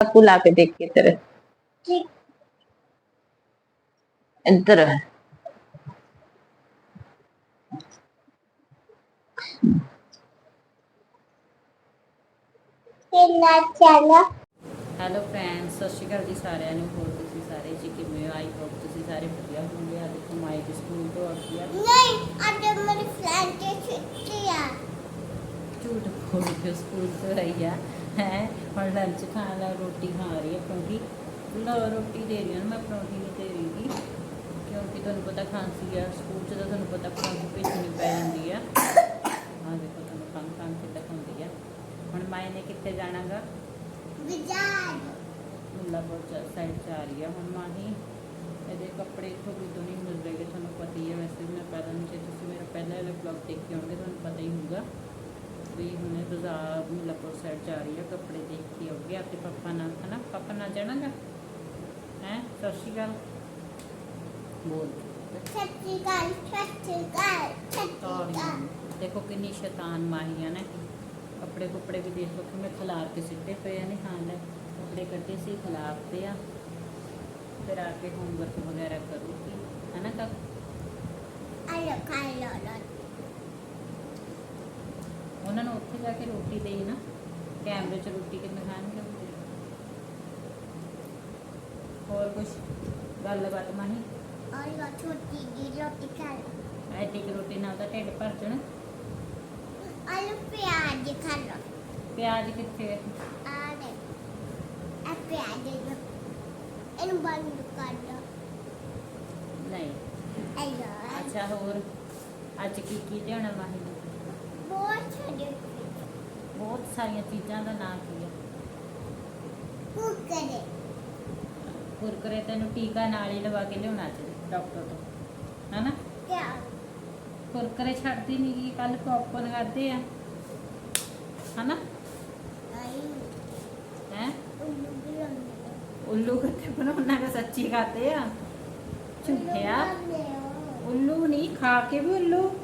ਦੇਖ ਕੇ ਤੇਰੇ ਠੀਕ ਇੱਧਰ ਕਿੰਨਾ ਚਲਾ ਹੈਲੋ ਫਰੈਂਡਸ ਸਤਿ ਸ਼੍ਰੀ ਅਕਾਲ ਜੀ ਸਾਰਿਆਂ ਨੂੰ। ਹੋਰ ਤੁਸੀਂ ਸਾਰੇ ਜੀ ਕਿਵੇਂ ਹੋ? ਆਈ ਹੋਪ ਤੁਸੀਂ ਸਾਰੇ ਵਧੀਆ ਹੋਵੋਗੇ। ਅੱਜ ਦੇਖੋ ਮਾਈ ਦੇ ਸਕੂਲ ਤੋਂ ਆ ਗਈ ਆ। ਨਹੀਂ ਅੱਜ ਮੇਰੀ ਫਰੈਂਡ ਦੀ ਛੁੱਟੀ ਆ। ਝੂਠ ਬੋਲ ਕੇ ਸਕੂਲ ਤੋਂ ਆਈ ਆ। ਹੈ ਹੁਣ ਲੰਚ ਖਾਣ ਲਾ ਰੋਟੀ ਖਾ ਰਹੀ ਹੈ ਪਰੌਂਠੀ ਲੋ ਰੋਟੀ ਦੇ ਰਹੀ ਹਾਂ ਮੈਂ ਪਰੌਂਠੀ ਨਹੀਂ ਦੇ ਰਹੀ ਕਿਉਂਕਿ ਤੁਹਾਨੂੰ ਪਤਾ ਖਾਂਸੀ ਆ ਸਕੂਲ 'ਚ ਤਾਂ ਤੁਹਾਨੂੰ ਪਤਾ ਪਰੌਂਠੀ ਭੇਜਣੀ ਪੈ ਜਾਂਦੀ ਆ। ਆ ਦੇਖੋ ਤੁਹਾਨੂੰ ਖੰਘ ਖੰਘ ਕਿੱਦਾਂ ਹੁੰਦੀ ਆ। ਹੁਣ ਮਾਈ ਨੇ ਕਿੱਥੇ ਜਾਣਾਗਾ? ਵਿਜਾਰ ਮੁੱਲਾਪੁਰ ਸਾਈਡ ਚ ਆ ਰਹੀ ਆ। ਹੁਣ ਮਾਹੀ ਇਹਦੇ ਕੱਪੜੇ ਇੱਥੋਂ ਵੀ ਤੋਂ ਨਹੀਂ ਮਿਲ ਰਹੇ ਤੁਹਾਨੂੰ ਪਤਾ ਹੀ ਹੈ ਵੈਸੇ ਮੈਂ ਪਹਿਲਾਂ ਜੇ ਤੁਸੀਂ ਮੇਰਾ ਪਹਿਲਾ ਵਾਲਾ ਵਲੌਗ ਦੇਖੇ ਹੋਣਗੇ ਤੁਹਾਨੂੰ ਪਤਾ ਹੀ ਹੋਊਗਾ। ਵੀ ਹੁਣੇ ਬਾਜ਼ਾਰ ਮੁੱਲਾਪੁਰ ਸਾਈਡ ਆ ਰਹੀ ਆ ਕੱਪੜੇ ਦੇਖ ਕੇ ਆਉਗੇ ਆਪਣੇ ਪਾਪਾ ਨਾਲ ਹਨਾ? ਪਾਪਾ ਨਾਲ ਜਾਣਾਗਾ? ਹੈ? ਸਤਿ ਸ਼੍ਰੀ ਅਕਾਲ। ਬੋਲ। ਛੱਤੀ ਗਾਲ ਛੱਤੀ ਗਾਲ ਤਾੜੀਆਂ। ਗਾਲ ਦੇਖੋ ਕਿੰਨੀ ਸ਼ੈਤਾਨ ਮਾਹੀ ਆ ਨਾ। ਕੱਪੜੇ ਕੁੱਪੜੇ ਵੀ ਦੇਖ ਲਓ ਕਿਵੇਂ ਖਿਲਾਰ ਕੇ ਸਿੱਟੇ ਪਏ ਆ ਨੇ। ਹਾਂ ਲੈ ਕੱਪੜੇ ਕੱਢੇ ਸੀ ਖਿਲਾਰਤੇ ਆ। ਫਿਰ ਆ ਕੇ ਹੋਮਵਰਕ ਵਗੈਰਾ ਕਰੂਗੀ ਹਨਾ ਕਾ ਆਲੋ ਖਾ ਲੋ ਲੋ ਉਹਨਾਂ ਨੂੰ ਉੱਥੇ ਜਾ ਕੇ ਰੋਟੀ ਦੇਈ ਨਾ ਕੈਮਰੇ 'ਚ ਰੋਟੀ ਕਿਵੇਂ ਖਾਣਗੇ ਹੋਰ ਕੁਝ ਗੱਲਬਾਤ ਮਾਹੀ? ਆਲੋ ਛੋਟੀ ਦੀ ਰੋਟੀ ਖਾ ਲੋ। ਐਡੀ ਕੁ ਰੋਟੀ ਨਾਲ ਤਾਂ ਢਿੱਡ ਭਰ ਜਾਣਾ। ਆਲੂ ਪਿਆਜ਼ ਖਾ ਲੋ ਪਿਆਜ਼ ਕਿੱਥੇ ਆ? ਦੇ ਆ ਪਿਆਜ਼ ਦੇ ਦਿਓ। ਇਹਨੂੰ ਬੰਦ ਕਰ ਦੋ ਨਹੀਂ। ਅੱਛਾ ਹੋਰ। ਅੱਜ ਕੀ ਕੀ ਲਿਆਉਣਾ ਮਾਹੀ ਨੇ? ਬਹੁਤ ਛੋਟੇ ਬਹੁਤ ਸਾਰੀਆਂ ਚੀਜ਼ਾਂ ਦਾ ਨਾਮ ਕੀ ਹੈ ਕੁੱਕਰੇ ਕੁਰਕਰੇ ਤੈਨੂੰ ਟੀਕਾ ਨਾਲ ਹੀ ਲਵਾ ਕੇ ਲਿਆਉਣਾ ਚਾਹੀਦਾ ਡਾਕਟਰ ਤੋਂ। ਹਨਾ? ਕਿਆ? ਕੁਰਕਰੇ ਛੱਡਦੀ ਨਹੀਂ ਗਈ ਕੱਲ ਪੌਪਕੌਰਨ ਕਰਦੇ ਆ। ਹਨਾ? ਹੈ? ਉੱਲੂ ਕਿੱਥੇ ਬਣਾਉਣਾ ਕਿ ਸੱਚੀ ਕਰਦੇ ਆ। ਝੂਠਿਆ? ਉੱਲੂ ਨਹੀਂ ਖਾ ਕੇ ਵੀ ਉੱਲੂ।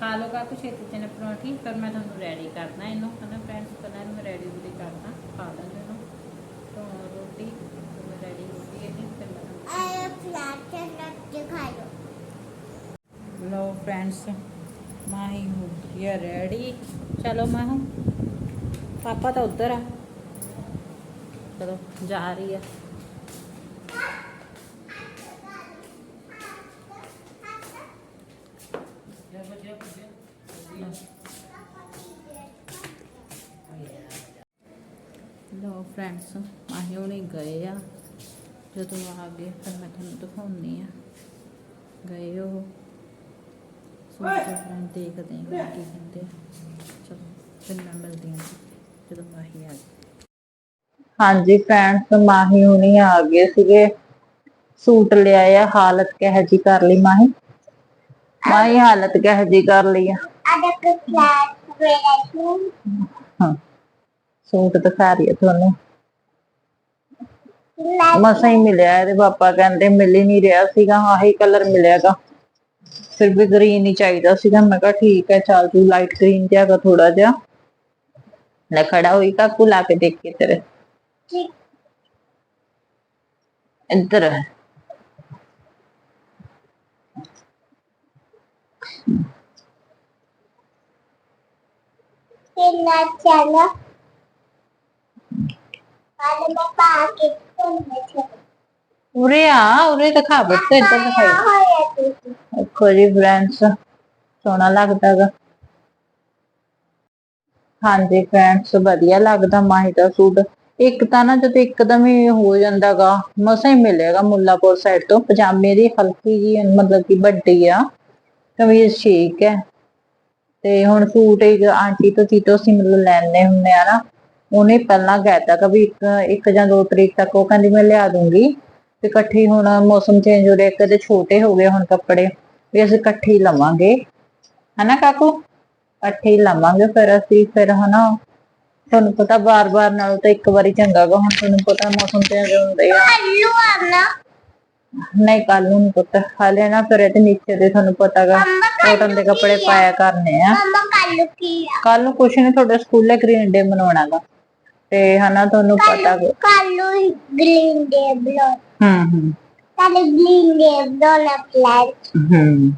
ਖਾ ਲੋ ਕਾ ਕੁਛ ਛੇਤੀ ਤੇ ਨੇ ਪਰੌਂਠੀ ਫਿਰ ਮੈਂ ਤੁਹਾਨੂੰ ਰੈਡੀ ਕਰਨਾ ਇਹਨੂੰ। ਹਨਾ ਫਰੈਂਡਸ ਪਹਿਲਾਂ ਇਹਨੂੰ ਰੈਡੀ ਵੀ ਕਰਨਾ ਖਾ ਲੈਂਦੇ ਇਹਨੂੰ। ਤੋਂ ਰੋਟੀ ਮੈਂ ਰੈਡੀ ਹੋ ਗਈ ਇਹਦੀ ਫਿਰ ਆਇਆ ਪਲਾਟ ਰੋਟੀ ਖਾ ਲੋ ਲੋ ਫਰੈਂਡਸ ਮਾਹੀ ਹੋ ਹੈ ਰੈਡੀ ਚਲੋ ਮਾਹੂ ਪਾਪਾ ਤਾਂ ਉੱਧਰ ਆ। ਚਲੋ ਜਾ ਰਹੀ ਹੈ ਲੋ ਫਰੈਂਡਸ ਮਾਹੀ ਹੁਣੀ ਗਏ ਆ। ਜਦੋਂ ਆ ਗਏ, ਫਿਰ ਮੈਂ ਤੁਹਾਨੂੰ ਦਿਖਾਉਣੀ ਆ। ਗਏ ਉਹ। ਸੋਚਦੇ ਫਰੈਂਡ ਦੇਖਦੇ ਹਾਂ ਕੀ ਕਹਿੰਦੇ ਚਲੋ ਫਿਰ ਮੈਂ ਮਿਲਦੀ ਹਾਂ ਜਦੋਂ ਮਾਹੀ ਆ ਗਈ। ਹਾਂਜੀ ਫਰੈਂਡਸ ਮਾਹੀ ਹੁਣੀ ਆ ਗਏ ਸੀਗੇ। ਸੂਟ ਲਿਆਇਆ ਹਾਲਤ ਕਿਹੋ ਜੀ ਕਰ ਲਈ ਮਾਹੀ? ਮਾਹੀ ਹਾਲਤ ਕਿਹੋ ਜੀ ਕਰ ਲਈ ਆ। ਹਾਂ ਸੂਟ ਦਿਖਾ ਰਹੀ ਹੈ ਤੁਹਾਨੂੰ। ਮਸਾਂ ਹੀ ਮਿਲਿਆ ਇਹਦੇ ਪਾਪਾ ਕਹਿੰਦੇ ਮਿਲ ਹੀ ਨਹੀਂ ਰਿਹਾ ਸੀਗਾ ਆਹੀ ਕਲਰ ਮਿਲਿਆਗਾ। ਫਿਰ ਵੀ ਗ੍ਰੀਨ ਹੀ ਚਾਹੀਦਾ ਸੀਗਾ। ਮੈਂ ਕਿਹਾ ਠੀਕ ਹੈ ਚੱਲ ਤੂੰ ਲਾਈਟ ਗ੍ਰੀਨ ਜਿਹਾਗਾ ਥੋੜਾ ਜਿਹਾ। ਲੈ ਖੜਾ ਹੋਈ ਕਾਕੂ ਲਾ ਕੇ ਦੇਖ ਕੇ? ਤੇਰੇ ਇੱਧਰ। kelas chana ada papa ke pun ਉਰੇ ਆ ਉਰੇ ਦਿਖਾ ਬੱਤ ਇੱਧਰ ਦਿਖਾਈ। hoya tu ਦੇਖੋ ਜੀ ਫਰੈਂਡਸ ਸੋਹਣਾ ਲੱਗਦਾਗਾ ਹਾਂਜੀ ਫਰੈਂਡਸ ਵਧੀਆ ਲੱਗਦਾ ਮਾਹੀ ਦਾ ਸੂਟ। ਇੱਕ ਤਾਂ ਨਾ ਜਦੋਂ ਇੱਕਦਮ ਹੀ ਹੋ ਜਾਂਦਾਗਾ ਮਸਾਂ ਹੀ ਮਿਲੇਗਾ ਮੁੱਲਾਪੁਰ ਸਾਈਡ ਤੋਂ। ਪਜਾਮੇ ਦੀ ਹਲਕੀ ਜੀ ਮਤਲਬ ਕਿ ਵੱਡੀ ਆ। ਕਮੀਜ਼ ਠੀਕ ਹੈ। ਤੇ ਹੁਣ ਸੂਟ ਇੱਕ ਆਂਟੀ ਤੋਂ ਜੀਤੋ ਅਸੀਂ ਮਤਲਬ ਲੈਣੇ ਹੁੰਦੇ ਆ ਨਾ, ਉਹਨੇ ਪਹਿਲਾਂ ਕਹਿਤਾ ਕਿ ਵੀ ਇੱਕ ਇੱਕ ਜਾਂ ਦੋ ਤਰੀਕ ਤੱਕ ਉਹ ਕਹਿੰਦੀ ਮੈਂ ਲਿਆ ਦੂੰਗੀ। ਤੇ ਇਕੱਠੀ ਹੁਣ ਮੌਸਮ ਚੇਂਜ ਹੋ ਰਿਹਾ ਕਦੇ ਛੋਟੇ ਹੋ ਗਏ ਹੁਣ ਕੱਪੜੇ, ਵੀ ਅਸੀਂ ਇਕੱਠੇ ਲਵਾਂਗੇ। ਹਨਾ ਕਾਕੂ? ਇਕੱਠੇ ਲਵਾਂਗੇ, ਫਿਰ ਅਸੀਂ ਫਿਰ ਹਨਾ, ਤੁਹਾਨੂੰ ਪਤਾ ਬਾਰ-ਬਾਰ ਨਾਲੋਂ ਤਾਂ ਇੱਕ ਵਾਰੀ ਚੰਗਾ ਗਾ, ਹੁਣ ਤੁਹਾਨੂੰ ਪਤਾ ਮੌਸਮ ਚੇਂਜ ਹੁੰਦੇ ਆ। ਨਹੀਂ ਕੱਲ ਨੂੰ ਨਹੀਂ ਪੁੱਤ। ਹਾਲੇ ਨਾ ਫਿਰ ਇਹਦੇ ਨੀਚੇ ਦੇ ਤੁਹਾਨੂੰ ਪਤਾਗਾ ਕਾਟਨ ਦੇ ਕੱਪੜੇ ਪਾਇਆ ਕਰਨੇ ਆ। ਮਮਾ ਕੱਲ ਕੀ ਆ ਕੱਲ ਨੂੰ ਕੁਛ ਨਹੀਂ ਤੁਹਾਡੇ ਸਕੂਲੇ ਗ੍ਰੀਨ ਡੇ ਮਨਾਉਣਾਗਾ। ਤੇ ਹਨਾ ਤੁਹਾਨੂੰ ਪਤਾ ਗਾ- ਕੱਲ ਨੂੰ ਗ੍ਰੀਨ ਡੇ ਬਲੋ ਹੂੰ ਹੂੰ। ਕੱਲ ਗ੍ਰੀਨ ਡੇ ਬਲੋ ਪਲਾਨ ਹੂੰ।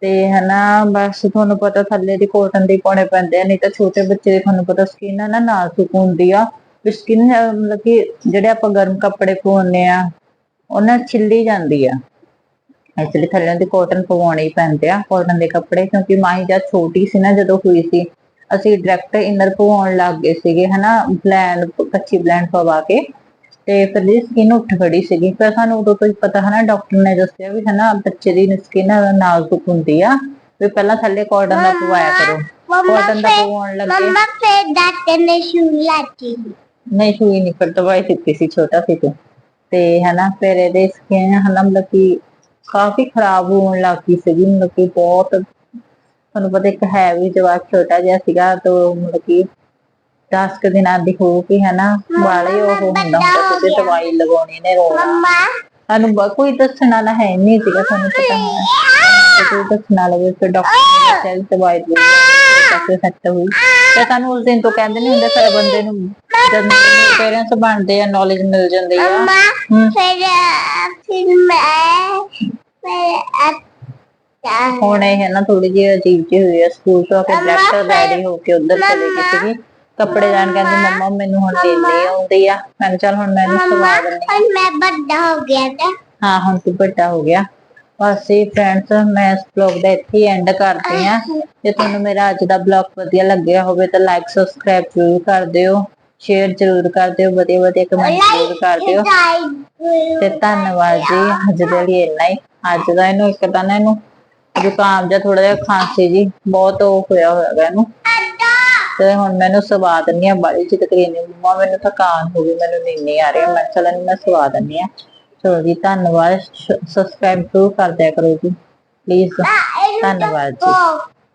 ਤੇ ਹਨਾ ਬਸ ਤੁਹਾਨੂੰ ਪਤਾ ਥੱਲੇ ਦੀ ਕੋਟਨ ਦੀ ਪਾਉਣੇ ਪੈਂਦੇ ਆ ਨਹੀਂ ਤਾਂ ਛੋਟੇ ਬੱਚੇ ਦੀ ਤੁਹਾਨੂੰ ਪਤਾ ਸਕਿਨ ਨਾ ਨਾਜ਼ੁਕ ਹੁੰਦੀ ਆ। ਵੀ ਸਕਿਨ ਮਤਲਬ ਕਿ ਜਿਹੜੇ ਆਪਾਂ ਗਰਮ ਕੱਪੜੇ ਪਾਉਂਦੇ ਆ ਉਹਨਾਂ ਛਿੱਲੀ ਜਾਂਦੀ ਆ। ਐਕਚੁਅਲੀ ਥੱਲੇ ਦੀ ਕੋਟਨ ਪਵਾਉਣੇ ਪੈਂਦੇ ਆ ਕੋਟਨ ਦੇ ਕੱਪੜੇ ਕਿਉਂਕਿ ਮਾਹੀ ਜਦ ਛੋਟੀ ਸੀ ਨਾ ਜਦੋਂ ਹੋਈ ਸੀ ਅਸੀਂ ਡਾਇਰੈਕਟ ਇਨਰ ਪਵਾਉਣ ਲੱਗ ਗਏ ਸੀਗੇ ਹਨਾ ਬਲੈਂਡ ਕੱਚੀ ਬਲੈਂਡ ਪਵਾ ਕੇ ਤੇ ਫਿਰ ਦੀ ਸਕਿਨ ਉੱਠ ਖੜੀ ਸੀਗੀ। ਫਿਰ ਸਾਨੂੰ ਉਦੋਂ ਤੋਂ ਹੀ ਪਤਾ ਹਨਾ ਡਾਕਟਰ ਨੇ ਦੱਸਿਆ ਵੀ ਹਨਾ ਬੱਚੇ ਦੀ ਸਕਿਨ ਨਾਜ਼ੁਕ ਹੁੰਦੀ ਆ ਵੀ ਪਹਿਲਾਂ ਥੱਲੇ ਕਾਟਨ ਦਾ ਪਵਾਇਆ ਕਰੋ। ਕਾਟਨ ਦਾ ਪਵਾਉਣ ਲੱਗੇ। ਮਮਾ ਫੇ ਦਾਤੇ ਨੇ ਸ਼ੂ ਲਾਤੀ ਨਹੀਂ ਸੂਈ ਨਹੀਂ ਫਿਰ ਦਵਾਈ ਦਿੱਤੀ ਸੀ ਛੋਟਾ ਸੀ ਤੂੰ। ਤੇ ਹਨਾ ਫਿਰ ਇਹਦੇ ਸਕਿਨ ਹਨਾ ਮਤਲਬ ਕਿ ਕਾਫੀ ਖਰਾਬ ਹੋਣ ਲੱਗ ਸੀਗੀ ਮਤਲਬ ਕਿ ਬਹੁਤ ਤੁਹਾਨੂੰ ਪਤਾ ਇੱਕ ਹੈ ਵੀ ਜਵਾਕ ਛੋਟਾ ਜਿਹਾ ਸੀਗਾ ਤਾਂ ਮਤਲਬ ਕਿ 10 ਕੁ ਦਿਨਾਂ ਦੀ ਹੋ ਕੇ ਹਨਾ ਵਾਲੇ ਉਹ ਹੁੰਦਾ ਹੁੰਦਾ ਤੇ ਦਵਾਈ ਲਗਾਉਣੀ ਨੇ ਰੋਣਾ ਸਾਨੂੰ ਕੋਈ ਦੱਸਣ ਵਾਲਾ ਹੈ ਨਹੀਂ ਸੀਗਾ ਤੁਹਾਨੂੰ ਪਤਾ ਹੈ। ਤੇ ਕੋਈ ਦੱਸਣ ਵਾਲਾ ਵੀ ਫਿਰ ਡਾਕਟਰ ਨੇ ਦਵਾਈ ਦੇ ਕਾਫੀ ਸੈੱਟ ਹੋਈ। ਤੇ ਸਾਨੂੰ ਉਸ ਦਿਨ ਤੋਂ ਕਹਿੰਦੇ ਨਹੀਂ ਹੁੰਦੇ ਸਾਰੇ ਬੰਦੇ ਨੂੰ ਜਦ ਪੇਰੈਂਟਸ ਬਣਦੇ ਆ ਨੌਲੇਜ ਮਿਲ ਜਾਂਦੀ ਆ। ਮਮਾ ਹਮ। ਫਿਰ ਫਿਰ ਮੈਂ ਫਿਰ ਅੱਛਾ ਹੁਣ ਇਹ ਹੈ ਨਾ ਥੋੜੀ ਜਿਹੀ ਅਜੀਬ ਜਿਹੀ ਹੋਈ ਆ ਸਕੂਲ ਤੋਂ ਆ ਕੇ ਡਾਇਰੈਕਟ ਰੈਡੀ ਹੋ ਕੇ ਉਧਰ ਚਲੇ ਗਈ ਸੀਗੀ। ਕੱਪੜੇ ਲੈਣ ਕਹਿੰਦੀ ਮੰਮਾ ਮੈਨੂੰ ਹੁਣ ਨੀਂਦ ਆਉਂਦੀ ਆ। ਮੈਂ ਚੱਲ ਹੁਣ ਸਵਾ ਦਿੰਦੀ ਮੈਂ ਵੱਡਾ ਹੋ ਗਿਆ ਤਾਂ ਹਾਂ ਹੁਣ ਤੂੰ ਵੱਡਾ ਹੋ ਗਿਆ। ਇਹ ਫਰੈਂਡਸ ਮੈਂ ਇਸ ਵਲੌਗ ਦਾ ਇੱਥੇ ਹੀ ਐਂਡ ਕਰਦੀ ਆ ਜੇ ਤੁਹਾਨੂੰ ਮੇਰਾ ਅੱਜ ਦਾ ਵਲੌਗ ਵਧੀਆ ਲੱਗਿਆ ਹੋਵੇ ਤਾਂ ਲਾਈਕ ਸਬਸਕ੍ਰਾਈਬ ਜ਼ਰੂਰ ਕਰ ਦਿਓ। ਸ਼ੇਅਰ ਜ਼ਰੂਰ ਕਰ ਦਿਓ ਵਧੀਆ ਵਧੀਆ ਕਮੈਂਟ ਜ਼ਰੂਰ ਕਰ ਦਿਓ। ਤੇ ਧੰਨਵਾਦ ਜੀ ਅੱਜ ਦੇ ਲਈ ਇੰਨਾ ਹੀ। ਅੱਜ ਦਾ ਇਹਨੂੰ ਇੱਕ ਤਾਂ ਨਾ ਇਹਨੂੰ ਜ਼ੁਕਾਮ ਜਾਂ ਥੋੜਾ ਜਿਹਾ ਖਾਂਸੀ ਜੀ ਬਹੁਤ ਉਹ ਹੋਇਆ ਹੋਇਆਗਾ ਇਹਨੂੰ। ਤੇ ਹੁਣ ਮੈਨੂੰ ਸਵਾ ਦਿੰਨੀ ਆ ਬੜੀ ਜਿਹੀ ਤਕਰੀਨ ਮੰਮਾ ਮੈਨੂੰ ਥਕਾਨ ਹੋ ਗਈ ਮੈਨੂੰ ਨੀਂਦ ਨਹੀਂ ਆ ਰਹੀ। ਮੈਂ ਕਿਹਾ ਚੱਲ ਇਹਨੂੰ ਮੈਂ ਸਵਾ ਦਿੰਨੀ ਆ ਚਲੋ ਜੀ ਧੰਨਵਾਦ। ਸਬਸਕ੍ਰਾਈਬ ਜ਼ਰੂਰ ਕਰ ਦਿਆ ਕਰੋ ਜੀ। ਪਲੀਜ਼ ਧੰਨਵਾਦ ਜੀ।